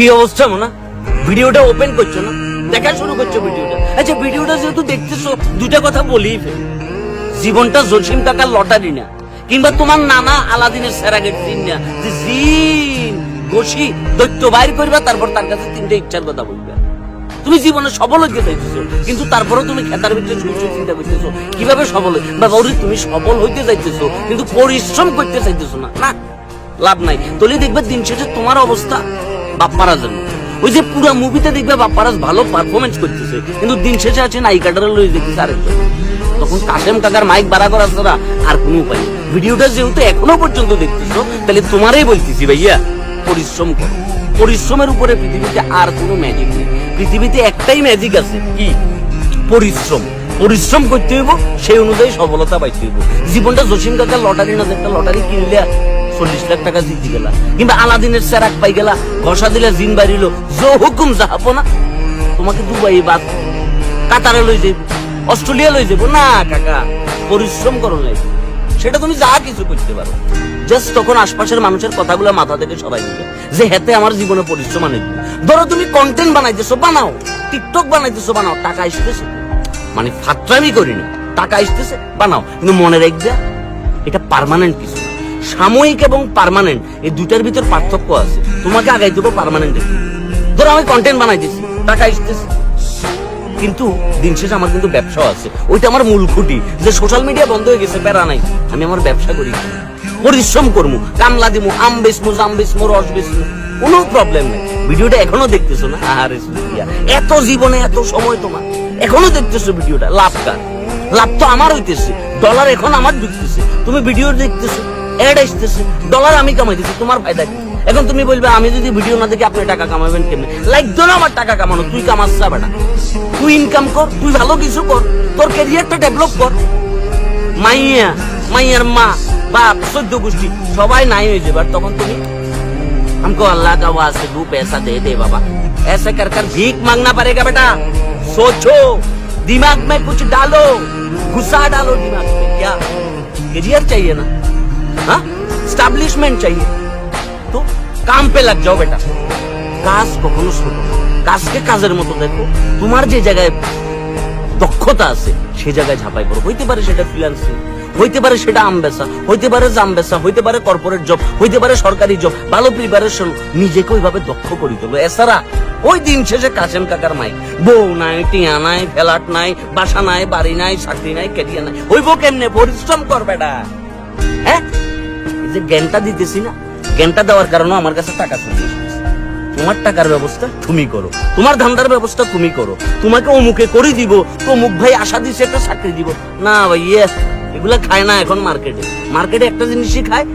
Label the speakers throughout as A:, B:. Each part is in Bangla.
A: কি অবস্থা মোনা? ভিডিওটা ওপেন করছ না? দেখা শুরু করছ ভিডিওটা। আচ্ছা ভিডিওটা যেহেতু দেখতেছো দুটা কথা ফেল জীবনটা জসিম কাকার লটারি না, কিংবা তোমার নানা আলাদিনের সেরাগেট দিন না। যে জিন ঘষি দৈত্য বাইর করবা, তারপর তার কাছে তিনটে ইচ্ছার কথা বলবে। তুমি জীবনে সফল হইতে চাইতেছো, কিন্তু তারপরেও তুমি খেতার ভিতরে শুয়ে চিন্তা করতেছো, কীভাবে সফল বা বৌরি তুমি সফল হইতে চাইতেছো, কিন্তু পরিশ্রম করতে চাইতেছো না। না, লাভ নাই। তলি দেখবে দিন শেষে তোমার অবস্থা বাপ্পারা জন্য ওই যে পুরো মুভিতে দেখবে বাপ্পারাজ ভালো পারফরমেন্স করতেছে, কিন্তু দিন শেষে আছে নায়িকাটারে লই দেখতেছে আরেকজন। তখন কাশেম কাকার মাইক বাড়া করা ছাড়া আর কোনো উপায় ভিডিওটা যেহেতু এখনও পর্যন্ত দেখতেছো, তাহলে তোমারই বলতেছি ভাইয়া, পরিশ্রম করো। পরিশ্রমের উপরে পৃথিবীতে আর কোনো ম্যাজিক নেই। পৃথিবীতে একটাই ম্যাজিক আছে, কি? পরিশ্রম। পরিশ্রম করতে হইব, সেই অনুযায়ী সফলতা পাইতে হইব। জীবনটা জসিম কাকার লটারি না, একটা লটারি কিনলে চল্লিশ লাখ টাকা জিতে গেলা। কিংবা আলাদিনের সেরাক পাই গেলা, ঘষা দিলে জিন বাড়িল জো হুকুম যাহাবো না। তোমাকে দুবাই বাদ, কাতারে লই যাইব, অস্ট্রেলিয়া লই যাব না, কাকা, পরিশ্রম করো লাগবে সেটা তুমি যা কিছু করতে পারো। জাস্ট তখন আশপাশের মানুষের কথাগুলো মাথা থেকে সবাই দিবে। যে হেতে আমার জীবনে পরিশ্রম আনে ধরো তুমি কন্টেন্ট বানাইতেছো, বানাও। টিকটক বানাইতেছো, বানাও। টাকা আসতেছে। মানে ফাত্রামি করি না টাকা আসতেছে, বানাও। কিন্তু মনে রাখবে, এটা পার্মানেন্ট কিছু। সাময়িক এবং পার্মানেন্ট এই দুটার ভিতর পার্থক্য আছে। তোমাকে আগাই দেবো পার্মানেন্ট ধরো আমি কন্টেন্ট বানাই দিছি টাকা আসতেছে কিন্তু দিন শেষে আমার কিন্তু ব্যবসাও আছে। ওইটা আমার মূল খুঁটি। যে সোশ্যাল মিডিয়া বন্ধ হয়ে গেছে প্যারা নাই। আমি আমার ব্যবসা করি। পরিশ্রম করব। কামলা দিমু আম বেচমু জাম বেচমু রস বেচমু কোনো প্রবলেম নেই। ভিডিওটা এখনও দেখতেছো না? সুফিয়া, এত জীবনে এত সময় তোমার। এখনও দেখতেছো ভিডিওটা? লাভ কার? লাভ তো আমার হইতেছে। ডলার এখন আমার ঢুকতেছে। তুমি ভিডিও দেখতেছো? অ্যাড আসতেছে ডলার আমি কামাইতেছি তোমার ফায়দা কি এখন তুমি বলবে আমি যদি ভিডিও না দেখি আপনি টাকা কামাবেন কেমনে লাইক দো না আমার টাকা কামানো তুই কামাস না বেটা তুই ইনকাম কর তুই ভালো কিছু কর তোর ক্যারিয়ারটা ডেভেলপ কর মাইয়া মাইয়ার মা বাপ চোদ্দ গোষ্ঠী সবাই নাই হয়ে যাবে আর তখন তুমি हमको अल्लाह का वास्ते दो पैसा दे दे बाबा ऐसे कर कर भीख मांगना पड़ेगा बेटा सोचो दिमाग में कुछ डालो गुस्सा डालो दिमाग में क्या करियर चाहिए ना हाँ स्टैब्लिशमेंट चाहिए তো কাম পে লাগ যাও বেটা কাজ কখনো ছোট না। কাজকে কাজের মতো দেখো তোমার যে জায়গায় দক্ষতা আছে সেই জায়গায় ঝাঁপাই পড়ো হইতে পারে সেটা ফ্রিল্যান্সিং হইতে পারে সেটা আম বেচা হইতে পারে জাম বেচা হইতে পারে কর্পোরেট জব হইতে পারে সরকারি জব ভালো প্রিপারেশন নিজেকে ওইভাবে দক্ষ করি তোলো এছাড়া ওই দিন শেষে কাসেম কাকার মাই বউ নাই টিয়া নাই ফেলাট নাই বাসা নাই বাড়ি নাই চাকরি নাই ক্যারিয়ার নাই হইব কেমনে পরিশ্রম কর বেটা হ্যাঁ? যে জ্ঞানটা দিতেছি না, জ্ঞানটা দেওয়ার কারণে আমার কাছে টাকা তোমার টাকার ব্যবস্থা তুমি করো, তোমার ধান্দার ব্যবস্থা তুমি করো। তোমাকে অমুকে করে দিব, অমুক ভাই আশা দিছে একটা চাকরি দিব। না ভাই খায় না এখন মার্কেটে। মার্কেটে একটা জিনিসই খায়,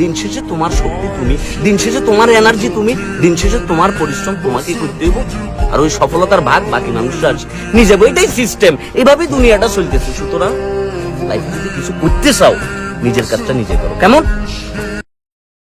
A: দিন শেষে তোমার শক্তি তুমি, দিন শেষে তোমার এনার্জি তুমি, দিন শেষে তোমার পরিশ্রম তোমাকে করতে আর ওই সফলতার ভাগ বাকি মানুষরা আছে। নিজে এটাই সিস্টেম এইভাবেই দুনিয়াটা চলতেছে। সুতরাং যদি কিছু করতে চাও নিজের কাজটা নিজে করো। কেমন?